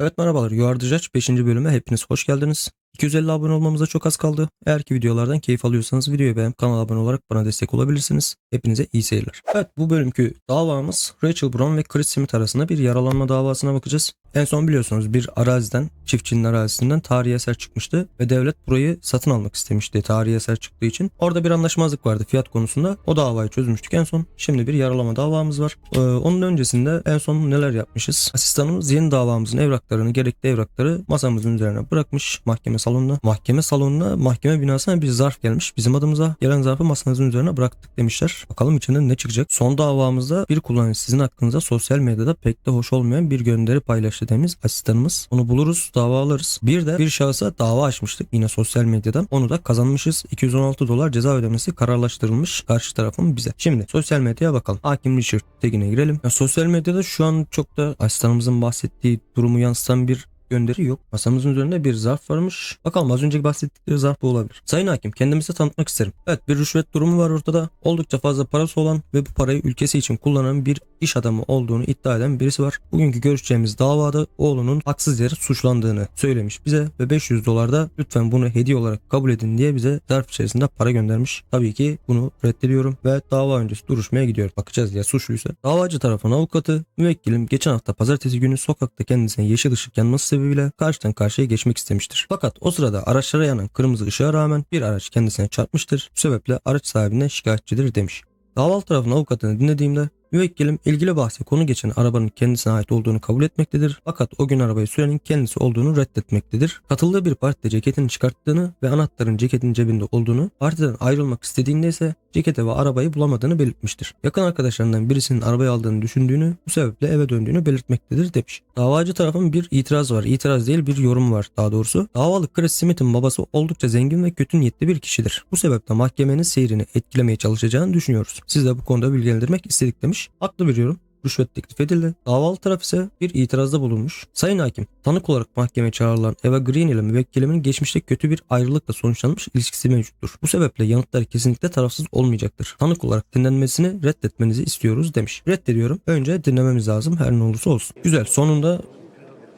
Evet merhabalar You Are The Judge 5. bölüme hepiniz hoş geldiniz. 250 abone olmamıza çok az kaldı. Eğer ki videolardan keyif alıyorsanız videoyu beğenip kanala abone olarak bana destek olabilirsiniz. Hepinize iyi seyirler. Evet bu bölümkü davamız Rachel Brown ve Chris Smith arasında bir yaralanma davasına bakacağız. En son biliyorsunuz bir araziden, çiftçinin arazisinden tarihi eser çıkmıştı ve devlet burayı satın almak istemişti tarihi eser çıktığı için. Orada bir anlaşmazlık vardı fiyat konusunda. O davayı çözmüştük en son. Şimdi bir yaralama davamız var. Ee, onun öncesinde en son neler yapmışız? Asistanımız yeni davamızın evraklarını, gerekli evrakları masamızın üzerine bırakmış mahkeme salonuna. Mahkeme salonuna, mahkeme binasına bir zarf gelmiş. Bizim adımıza gelen zarfı masanızın üzerine bıraktık demişler. Bakalım içinden ne çıkacak? Son davamızda bir kullanıcı sizin hakkınızda sosyal medyada pek de hoş olmayan bir gönderi paylaştı demiş asistanımız. Onu buluruz, dava alırız. Bir de bir şahısa dava açmıştık yine sosyal medyadan. Onu da kazanmışız. 216 dolar ceza ödemesi kararlaştırılmış karşı tarafın bize. Şimdi sosyal medyaya bakalım. Hakim Richard Tegin'e girelim. Ya, sosyal medyada şu an çok da asistanımızın bahsettiği durumu yansıtan bir gönderi yok. Masamızın üzerinde bir zarf varmış. Bakalım az önceki bahsettikleri zarf bu olabilir. Sayın Hakim kendimizi tanıtmak isterim. Evet bir rüşvet durumu var ortada. Oldukça fazla parası olan ve bu parayı ülkesi için kullanan bir iş adamı olduğunu iddia eden birisi var. Bugünkü görüşeceğimiz davada oğlunun haksız yere suçlandığını söylemiş bize ve 500 dolar da lütfen bunu hediye olarak kabul edin diye bize zarf içerisinde para göndermiş. Tabii ki bunu reddediyorum ve dava öncesi duruşmaya gidiyor. Bakacağız ya suçluysa. Davacı tarafın avukatı müvekkilim geçen hafta pazartesi günü sokakta kendisine yeşil ışık yanması sebebiyle karşıdan karşıya geçmek istemiştir. Fakat o sırada araçlara yanan kırmızı ışığa rağmen bir araç kendisine çarpmıştır. Bu sebeple araç sahibinden şikayetçidir demiş. Davalı tarafın avukatını dinlediğimde müvekkilim ilgili bahse konu geçen arabanın kendisine ait olduğunu kabul etmektedir. Fakat o gün arabayı sürenin kendisi olduğunu reddetmektedir. Katıldığı bir partide ceketini çıkarttığını ve anahtarın ceketin cebinde olduğunu, partiden ayrılmak istediğinde ise cekete ve arabayı bulamadığını belirtmiştir. Yakın arkadaşlarından birisinin arabayı aldığını düşündüğünü, bu sebeple eve döndüğünü belirtmektedir demiş. Davacı tarafın bir itiraz var. İtiraz değil bir yorum var daha doğrusu. Davalı Chris Smith'in babası oldukça zengin ve kötü niyetli bir kişidir. Bu sebeple mahkemenin seyrini etkilemeye çalışacağını düşünüyoruz. Siz de bu konuda bilgilendirmek istedik demiş. Haklı bir yorum rüşvet teklif edildi. Davalı taraf ise bir itirazda bulunmuş. Sayın Hakim, tanık olarak mahkemeye çağrılan Eva Green ile müvekkilimin geçmişte kötü bir ayrılıkla sonuçlanmış ilişkisi mevcuttur. Bu sebeple yanıtları kesinlikle tarafsız olmayacaktır. Tanık olarak dinlenmesini reddetmenizi istiyoruz demiş. Reddediyorum. Önce dinlememiz lazım her ne olursa olsun. Güzel. Sonunda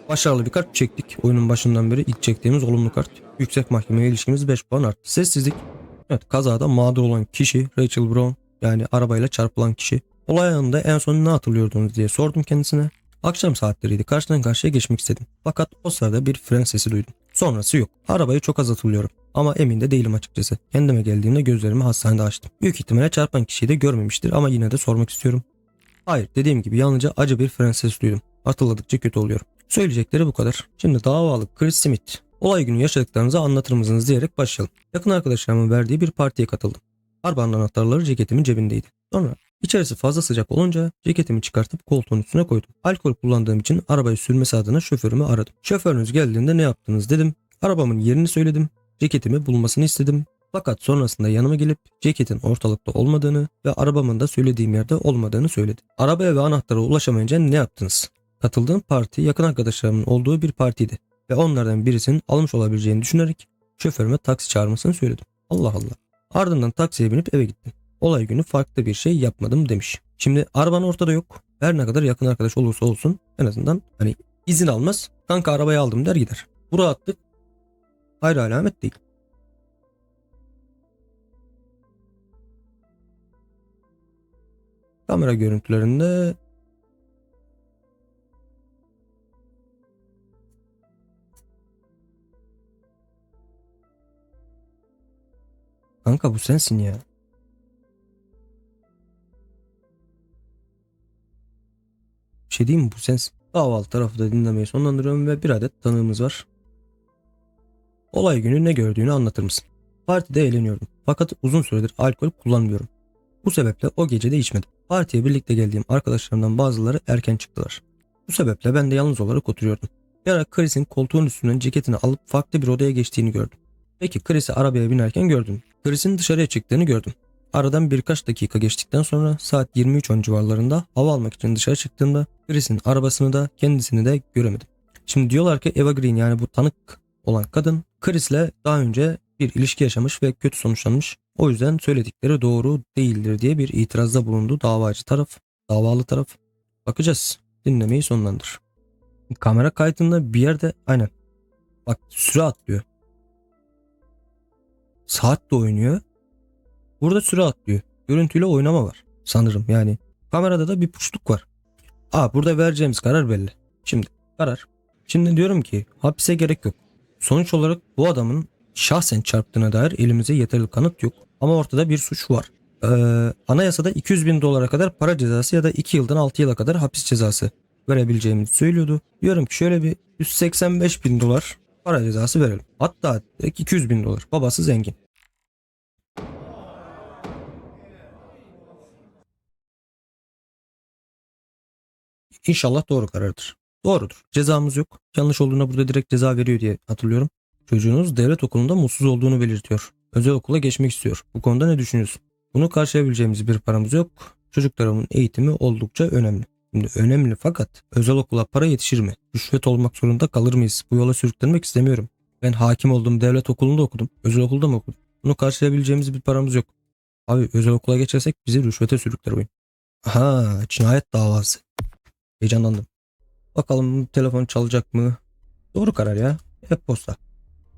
başarılı bir kart çektik. Oyunun başından beri ilk çektiğimiz olumlu kart. Yüksek mahkemeye ilişkimiz 5 puan arttı. Sessizlik. Evet kazada mağdur olan kişi Rachel Brown yani arabayla çarpılan kişi. Olay anında en son ne hatırlıyordunuz diye sordum kendisine. Akşam saatleriydi. Karşıdan karşıya geçmek istedim. Fakat o sırada bir fren sesi duydum. Sonrası yok. Arabayı çok az hatırlıyorum. Ama emin de değilim açıkçası. Kendime geldiğimde gözlerimi hastanede açtım. Büyük ihtimalle çarpan kişiyi de görmemiştir ama yine de sormak istiyorum. Hayır dediğim gibi yalnızca acı bir fren sesi duydum. Hatırladıkça kötü oluyorum. Söyleyecekleri bu kadar. Şimdi davalı Chris Smith. Olay günü yaşadıklarınızı anlatır mısınız diyerek başlayalım. Yakın arkadaşlarımın verdiği bir partiye katıldım. Arabanın anahtarları ceketimin cebindeydi. Sonra İçerisi fazla sıcak olunca ceketimi çıkartıp koltuğun üstüne koydum. Alkol kullandığım için arabayı sürmesi adına şoförümü aradım. Şoförünüz geldiğinde ne yaptınız dedim. Arabamın yerini söyledim. Ceketimi bulmasını istedim. Fakat sonrasında yanıma gelip ceketin ortalıkta olmadığını ve arabamın da söylediğim yerde olmadığını söyledi. Arabaya ve anahtara ulaşamayınca ne yaptınız? Katıldığım parti yakın arkadaşlarımın olduğu bir partiydi ve onlardan birisinin almış olabileceğini düşünerek şoförüme taksi çağırmasını söyledim. Allah Allah. Ardından taksiye binip eve gittim olay günü farklı bir şey yapmadım demiş. Şimdi araban ortada yok. Her ne kadar yakın arkadaş olursa olsun en azından hani izin almaz. Kanka arabayı aldım der gider. Bu rahatlık hayır alamet değil. Kamera görüntülerinde Kanka bu sensin ya. Şey diyeyim mi bu sens? Davalı tarafı da dinlemeyi sonlandırıyorum ve bir adet tanığımız var. Olay günü ne gördüğünü anlatır mısın? Partide eğleniyordum. Fakat uzun süredir alkol kullanmıyorum. Bu sebeple o gece de içmedim. Partiye birlikte geldiğim arkadaşlarımdan bazıları erken çıktılar. Bu sebeple ben de yalnız olarak oturuyordum. Bir ara Chris'in koltuğun üstünden ceketini alıp farklı bir odaya geçtiğini gördüm. Peki Chris'i arabaya binerken gördüm. Chris'in dışarıya çıktığını gördüm. Aradan birkaç dakika geçtikten sonra saat 23.10 civarlarında hava almak için dışarı çıktığımda Chris'in arabasını da kendisini de göremedim. Şimdi diyorlar ki Eva Green yani bu tanık olan kadın Chris'le daha önce bir ilişki yaşamış ve kötü sonuçlanmış. O yüzden söyledikleri doğru değildir diye bir itirazda bulundu davacı taraf, davalı taraf. Bakacağız. Dinlemeyi sonlandır. Kamera kaydında bir yerde aynen. Bak süre atlıyor. Saat de oynuyor. Burada süre atlıyor. Görüntüyle oynama var sanırım yani. Kamerada da bir puşluk var. Aa burada vereceğimiz karar belli. Şimdi karar. Şimdi diyorum ki hapise gerek yok. Sonuç olarak bu adamın şahsen çarptığına dair elimizde yeterli kanıt yok. Ama ortada bir suç var. Ee, anayasada 200 bin dolara kadar para cezası ya da 2 yıldan 6 yıla kadar hapis cezası verebileceğimizi söylüyordu. Diyorum ki şöyle bir 185 bin dolar para cezası verelim. Hatta direkt 200 bin dolar. Babası zengin. İnşallah doğru karardır. Doğrudur. Cezamız yok. Yanlış olduğuna burada direkt ceza veriyor diye hatırlıyorum. Çocuğunuz devlet okulunda mutsuz olduğunu belirtiyor. Özel okula geçmek istiyor. Bu konuda ne düşünüyorsun? Bunu karşılayabileceğimiz bir paramız yok. Çocuklarımın eğitimi oldukça önemli. Şimdi önemli fakat özel okula para yetişir mi? Rüşvet olmak zorunda kalır mıyız? Bu yola sürüklenmek istemiyorum. Ben hakim olduğum devlet okulunda okudum. Özel okulda mı okudum? Bunu karşılayabileceğimiz bir paramız yok. Abi özel okula geçersek bizi rüşvete sürükler oyun. Ha cinayet davası. Heyecanlandım. Bakalım telefon çalacak mı? Doğru karar ya. E-posta.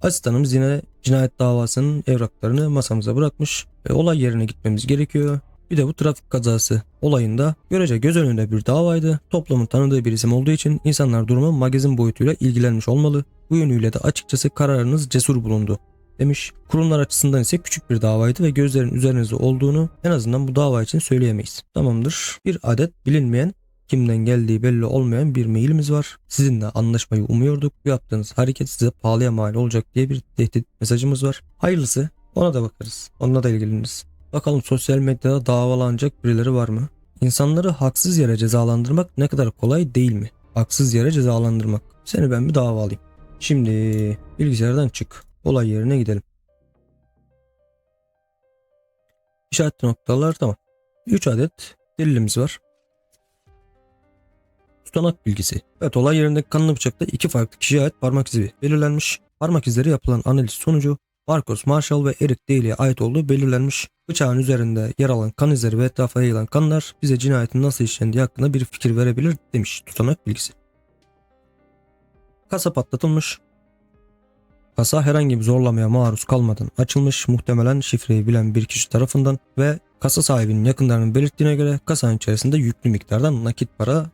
Asistanımız yine cinayet davasının evraklarını masamıza bırakmış ve olay yerine gitmemiz gerekiyor. Bir de bu trafik kazası olayında görece göz önünde bir davaydı. Toplumun tanıdığı bir isim olduğu için insanlar durumu magazin boyutuyla ilgilenmiş olmalı. Bu yönüyle de açıkçası kararınız cesur bulundu demiş. Kurumlar açısından ise küçük bir davaydı ve gözlerin üzerinizde olduğunu en azından bu dava için söyleyemeyiz. Tamamdır. Bir adet bilinmeyen kimden geldiği belli olmayan bir mailimiz var. Sizinle anlaşmayı umuyorduk. Bu yaptığınız hareket size pahalıya mal olacak diye bir tehdit mesajımız var. Hayırlısı ona da bakarız. Onunla da ilgileniriz. Bakalım sosyal medyada davalanacak birileri var mı? İnsanları haksız yere cezalandırmak ne kadar kolay değil mi? Haksız yere cezalandırmak. Seni ben bir dava alayım. Şimdi bilgisayardan çık. Olay yerine gidelim. İşaretli noktalar tamam. 3 adet delilimiz var. Tutanak bilgisi. Evet olay yerindeki kanlı bıçakta iki farklı kişiye ait parmak izi belirlenmiş. Parmak izleri yapılan analiz sonucu Marcus Marshall ve Eric Daly'e ait olduğu belirlenmiş. Bıçağın üzerinde yer alan kan izleri ve etrafa yayılan kanlar bize cinayetin nasıl işlendiği hakkında bir fikir verebilir demiş tutanak bilgisi. Kasa patlatılmış. Kasa herhangi bir zorlamaya maruz kalmadan açılmış muhtemelen şifreyi bilen bir kişi tarafından ve kasa sahibinin yakınlarının belirttiğine göre kasanın içerisinde yüklü miktarda nakit para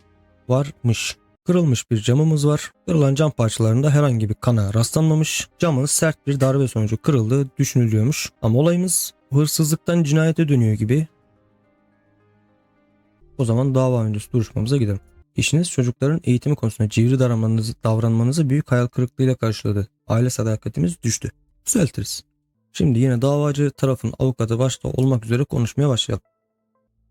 varmış. Kırılmış bir camımız var. Kırılan cam parçalarında herhangi bir kana rastlanmamış. Camın sert bir darbe sonucu kırıldığı düşünülüyormuş. Ama olayımız hırsızlıktan cinayete dönüyor gibi. O zaman dava öncesi duruşmamıza gidelim. İşiniz çocukların eğitimi konusunda civri davranmanızı, davranmanızı büyük hayal kırıklığıyla karşıladı. Aile sadakatimiz düştü. Düzeltiriz. Şimdi yine davacı tarafın avukatı başta olmak üzere konuşmaya başlayalım.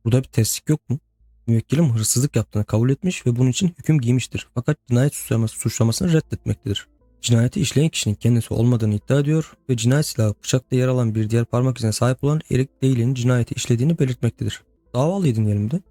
Burada bir teslik yok mu? Müvekkilim hırsızlık yaptığını kabul etmiş ve bunun için hüküm giymiştir. Fakat cinayet suçlaması, suçlamasını reddetmektedir. Cinayeti işleyen kişinin kendisi olmadığını iddia ediyor ve cinayet silahı bıçakta yer alan bir diğer parmak izine sahip olan Eric Daly'nin cinayeti işlediğini belirtmektedir. Davalıyı dinleyelim de.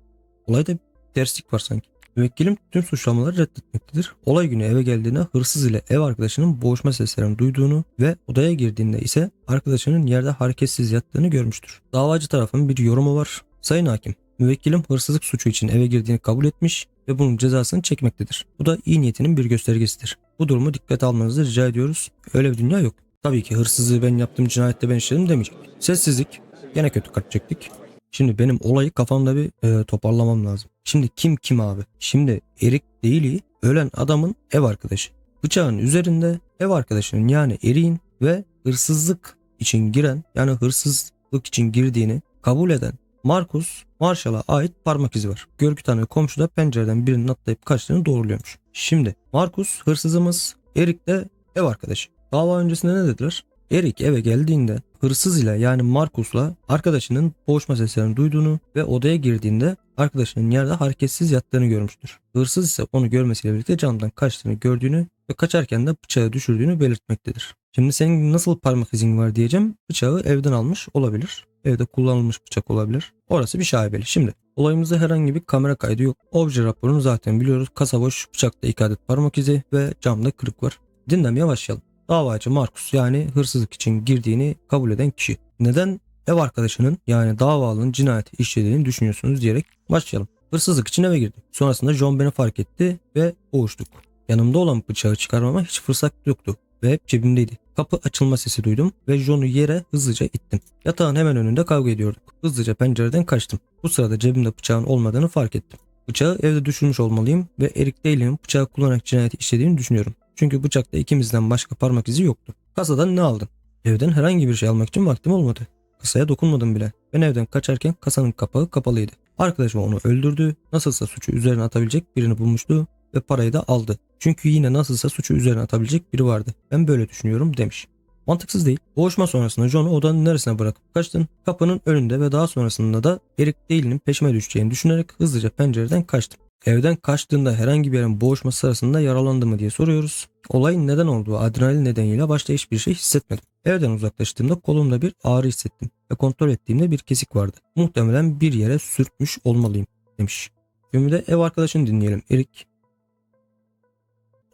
Olayda bir terslik var sanki. Müvekkilim tüm suçlamaları reddetmektedir. Olay günü eve geldiğinde hırsız ile ev arkadaşının boğuşma seslerini duyduğunu ve odaya girdiğinde ise arkadaşının yerde hareketsiz yattığını görmüştür. Davacı tarafın bir yorumu var. Sayın Hakim, müvekkilim hırsızlık suçu için eve girdiğini kabul etmiş ve bunun cezasını çekmektedir. Bu da iyi niyetinin bir göstergesidir. Bu durumu dikkate almanızı rica ediyoruz. Öyle bir dünya yok. Tabii ki hırsızlığı ben yaptım, cinayette ben işledim demeyecek. Sessizlik. Gene kötü kart çektik. Şimdi benim olayı kafamda bir e, toparlamam lazım. Şimdi kim kim abi? Şimdi Erik Daly ölen adamın ev arkadaşı. Bıçağın üzerinde ev arkadaşının yani Erik'in ve hırsızlık için giren yani hırsızlık için girdiğini kabul eden Marcus Marshall'a ait parmak izi var. Görgü tanığı komşu da pencereden birinin atlayıp kaçtığını doğruluyormuş. Şimdi Marcus hırsızımız Erik de ev arkadaşı. Dava öncesinde ne dediler? Erik eve geldiğinde hırsız ile yani Marcus'la arkadaşının boğuşma seslerini duyduğunu ve odaya girdiğinde arkadaşının yerde hareketsiz yattığını görmüştür. Hırsız ise onu görmesiyle birlikte camdan kaçtığını gördüğünü ve kaçarken de bıçağı düşürdüğünü belirtmektedir. Şimdi senin nasıl parmak izin var diyeceğim. Bıçağı evden almış olabilir. Evde kullanılmış bıçak olabilir. Orası bir şaibeli. Şimdi olayımızda herhangi bir kamera kaydı yok. Obje raporunu zaten biliyoruz. Kasa boş, bıçakta iki adet parmak izi ve camda kırık var. Dinlemeye başlayalım. Davacı Markus yani hırsızlık için girdiğini kabul eden kişi. Neden ev arkadaşının yani davalının cinayeti işlediğini düşünüyorsunuz diyerek başlayalım. Hırsızlık için eve girdi. Sonrasında John beni fark etti ve boğuştuk. Yanımda olan bıçağı çıkarmama hiç fırsat yoktu ve hep cebimdeydi. Kapı açılma sesi duydum ve John'u yere hızlıca ittim. Yatağın hemen önünde kavga ediyorduk. Hızlıca pencereden kaçtım. Bu sırada cebimde bıçağın olmadığını fark ettim. Bıçağı evde düşürmüş olmalıyım ve Eric Daly'nin bıçağı kullanarak cinayeti işlediğini düşünüyorum. Çünkü bıçakta ikimizden başka parmak izi yoktu. Kasadan ne aldın? Evden herhangi bir şey almak için vaktim olmadı. Kasaya dokunmadım bile. Ben evden kaçarken kasanın kapağı kapalıydı. Arkadaşım onu öldürdü. Nasılsa suçu üzerine atabilecek birini bulmuştu ve parayı da aldı. Çünkü yine nasılsa suçu üzerine atabilecek biri vardı. Ben böyle düşünüyorum demiş. Mantıksız değil. Boğuşma sonrasında John'u odanın neresine bırakıp kaçtın? Kapının önünde ve daha sonrasında da Eric Dale'nin peşime düşeceğini düşünerek hızlıca pencereden kaçtım. Evden kaçtığında herhangi bir yerin boğuşması sırasında yaralandı mı diye soruyoruz. Olayın neden olduğu adrenalin nedeniyle başta hiçbir şey hissetmedim. Evden uzaklaştığımda kolumda bir ağrı hissettim ve kontrol ettiğimde bir kesik vardı. Muhtemelen bir yere sürtmüş olmalıyım demiş. Şimdi de ev arkadaşını dinleyelim. Erik.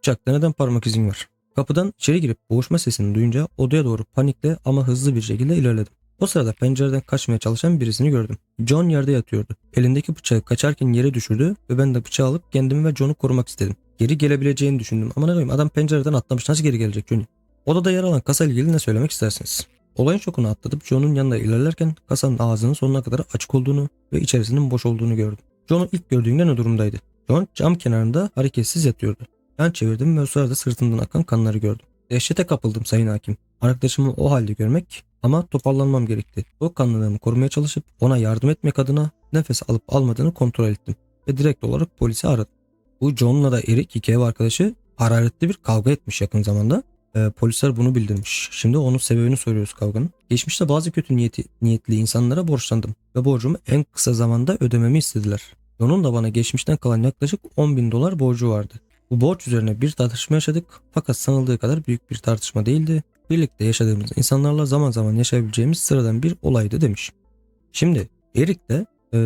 Bıçakta neden parmak izin var? Kapıdan içeri girip boğuşma sesini duyunca odaya doğru panikle ama hızlı bir şekilde ilerledim. O sırada pencereden kaçmaya çalışan birisini gördüm. John yerde yatıyordu. Elindeki bıçağı kaçarken yere düşürdü ve ben de bıçağı alıp kendimi ve John'u korumak istedim. Geri gelebileceğini düşündüm ama ne koyayım adam pencereden atlamış nasıl geri gelecek Johnny? Odada yer alan kasa ilgili ne söylemek istersiniz? Olayın şokunu atlatıp John'un yanında ilerlerken kasanın ağzının sonuna kadar açık olduğunu ve içerisinin boş olduğunu gördüm. John'u ilk gördüğümde ne durumdaydı? John cam kenarında hareketsiz yatıyordu. Ben çevirdim ve o sırada sırtından akan kanları gördüm. Dehşete kapıldım sayın hakim. Arkadaşımı o halde görmek ama toparlanmam gerekti. O kanlılığımı korumaya çalışıp ona yardım etmek adına nefes alıp almadığını kontrol ettim. Ve direkt olarak polisi aradım. Bu John'la da Eric iki ev arkadaşı hararetli bir kavga etmiş yakın zamanda. Ee, polisler bunu bildirmiş. Şimdi onun sebebini soruyoruz kavganın. Geçmişte bazı kötü niyeti, niyetli insanlara borçlandım ve borcumu en kısa zamanda ödememi istediler. Onun da bana geçmişten kalan yaklaşık 10 bin dolar borcu vardı. Bu borç üzerine bir tartışma yaşadık fakat sanıldığı kadar büyük bir tartışma değildi. Birlikte yaşadığımız insanlarla zaman zaman yaşayabileceğimiz sıradan bir olaydı demiş. Şimdi Erik de ee,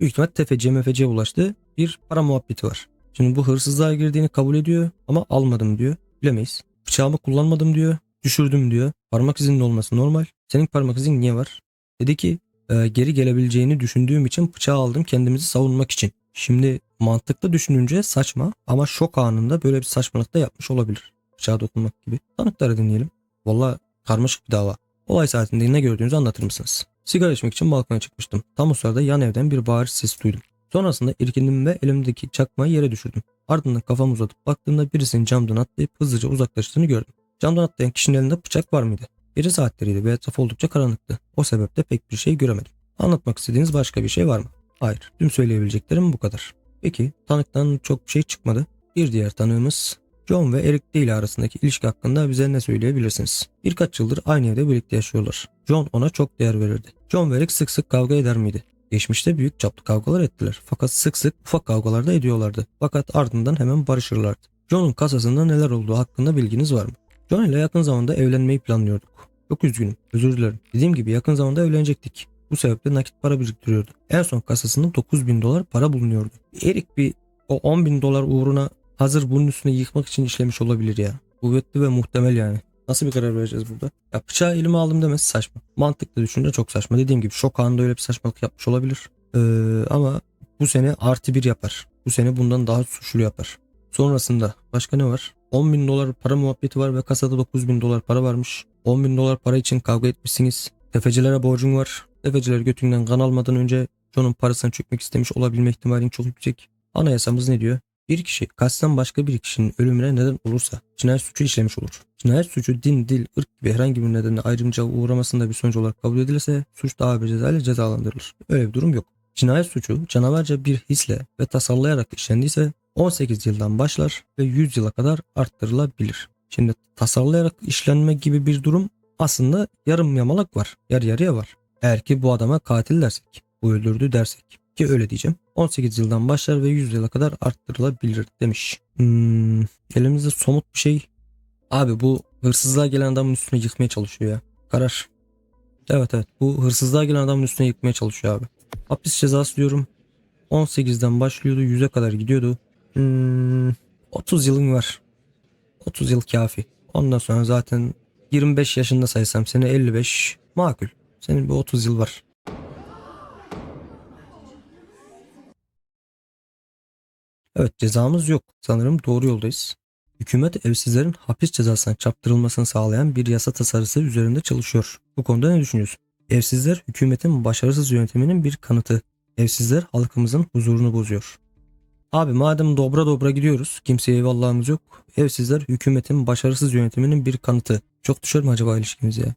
büyük ihtimal tefeciye ulaştı bir para muhabbeti var. Şimdi bu hırsızlığa girdiğini kabul ediyor ama almadım diyor. Bilemeyiz. Bıçağımı kullanmadım diyor. Düşürdüm diyor. Parmak izinin olması normal. Senin parmak izin niye var? Dedi ki e, geri gelebileceğini düşündüğüm için bıçağı aldım kendimizi savunmak için. Şimdi mantıklı düşününce saçma ama şok anında böyle bir saçmalık da yapmış olabilir. Bıçağa dokunmak gibi. Tanıkları dinleyelim. Valla karmaşık bir dava. Olay saatinde ne gördüğünüzü anlatır mısınız? Sigara içmek için balkona çıkmıştım. Tam o sırada yan evden bir bağırış sesi duydum. Sonrasında irkindim ve elimdeki çakmağı yere düşürdüm. Ardından kafamı uzatıp baktığımda birisinin camdan atlayıp hızlıca uzaklaştığını gördüm. Camdan atlayan kişinin elinde bıçak var mıydı? Gece saatleriydi ve etraf oldukça karanlıktı. O sebeple pek bir şey göremedim. Anlatmak istediğiniz başka bir şey var mı? Hayır. Tüm söyleyebileceklerim bu kadar. Peki tanıktan çok bir şey çıkmadı. Bir diğer tanığımız John ve Eric Daly arasındaki ilişki hakkında bize ne söyleyebilirsiniz? Birkaç yıldır aynı evde birlikte yaşıyorlar. John ona çok değer verirdi. John ve Eric sık sık kavga eder miydi? Geçmişte büyük çaplı kavgalar ettiler. Fakat sık sık ufak kavgalar da ediyorlardı. Fakat ardından hemen barışırlardı. John'un kasasında neler olduğu hakkında bilginiz var mı? John ile yakın zamanda evlenmeyi planlıyorduk. Çok üzgünüm. Özür dilerim. Dediğim gibi yakın zamanda evlenecektik. Bu sebeple nakit para biriktiriyordu. En son kasasında 9 bin dolar para bulunuyordu. Erik bir o 10 bin dolar uğruna hazır bunun üstüne yıkmak için işlemiş olabilir ya. Kuvvetli ve muhtemel yani. Nasıl bir karar vereceğiz burada? Ya bıçağı elime aldım demesi saçma. Mantıklı düşünce çok saçma. Dediğim gibi şok anında öyle bir saçmalık yapmış olabilir. Ee, ama bu sene artı bir yapar. Bu sene bundan daha suçlu yapar. Sonrasında başka ne var? 10 bin dolar para muhabbeti var ve kasada 9 bin dolar para varmış. 10 bin dolar para için kavga etmişsiniz. Tefecilere borcun var. Tefeciler götünden kan almadan önce John'un parasını çökmek istemiş olabilme ihtimalin çok yüksek. Anayasamız ne diyor? Bir kişi kasten başka bir kişinin ölümüne neden olursa cinayet suçu işlemiş olur. Cinayet suçu din, dil, ırk gibi herhangi bir nedenle ayrımcılığa uğramasında bir sonuç olarak kabul edilirse suç daha bir cezayla cezalandırılır. Öyle bir durum yok. Cinayet suçu canavarca bir hisle ve tasallayarak işlendiyse 18 yıldan başlar ve 100 yıla kadar arttırılabilir. Şimdi tasallayarak işlenme gibi bir durum aslında yarım yamalak var. Yarı yarıya var. Eğer ki bu adama katil dersek, bu öldürdü dersek ki öyle diyeceğim. 18 yıldan başlar ve 100 yıla kadar arttırılabilir demiş. Hmm, elimizde somut bir şey. Abi bu hırsızlığa gelen adamın üstüne yıkmaya çalışıyor ya. Karar. Evet evet bu hırsızlığa gelen adamın üstüne yıkmaya çalışıyor abi. Hapis cezası diyorum. 18'den başlıyordu 100'e kadar gidiyordu. Hmm, 30 yılın var. 30 yıl kafi. Ondan sonra zaten 25 yaşında saysam seni 55 makul. Senin bir 30 yıl var. Evet cezamız yok. Sanırım doğru yoldayız. Hükümet evsizlerin hapis cezasına çarptırılmasını sağlayan bir yasa tasarısı üzerinde çalışıyor. Bu konuda ne düşünüyorsun? Evsizler hükümetin başarısız yönetiminin bir kanıtı. Evsizler halkımızın huzurunu bozuyor. Abi madem dobra dobra gidiyoruz, kimseye eyvallahımız yok. Evsizler hükümetin başarısız yönetiminin bir kanıtı. Çok düşer mi acaba ilişkimiz ya?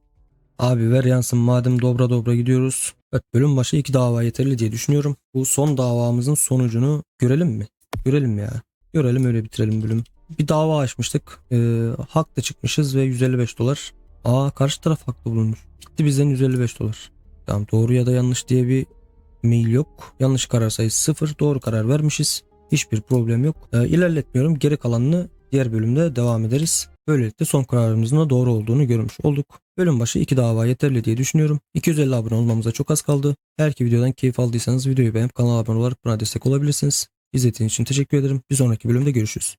Abi ver yansın madem dobra dobra gidiyoruz. Evet bölüm başı iki dava yeterli diye düşünüyorum. Bu son davamızın sonucunu görelim mi? Görelim ya. Görelim öyle bitirelim bölüm. Bir dava açmıştık. Ee, haklı çıkmışız ve 155 dolar. Aa karşı taraf haklı bulunmuş. Gitti bizden 155 dolar. Tamam doğru ya da yanlış diye bir mail yok. Yanlış karar sayısı 0. Doğru karar vermişiz. Hiçbir problem yok. Ee, ilerletmiyorum. Geri kalanını diğer bölümde devam ederiz. Böylelikle son kararımızın da doğru olduğunu görmüş olduk. Bölüm başı iki dava yeterli diye düşünüyorum. 250 abone olmamıza çok az kaldı. Eğer ki videodan keyif aldıysanız videoyu beğenip kanala abone olarak bana destek olabilirsiniz. İzlediğiniz için teşekkür ederim. Bir sonraki bölümde görüşürüz.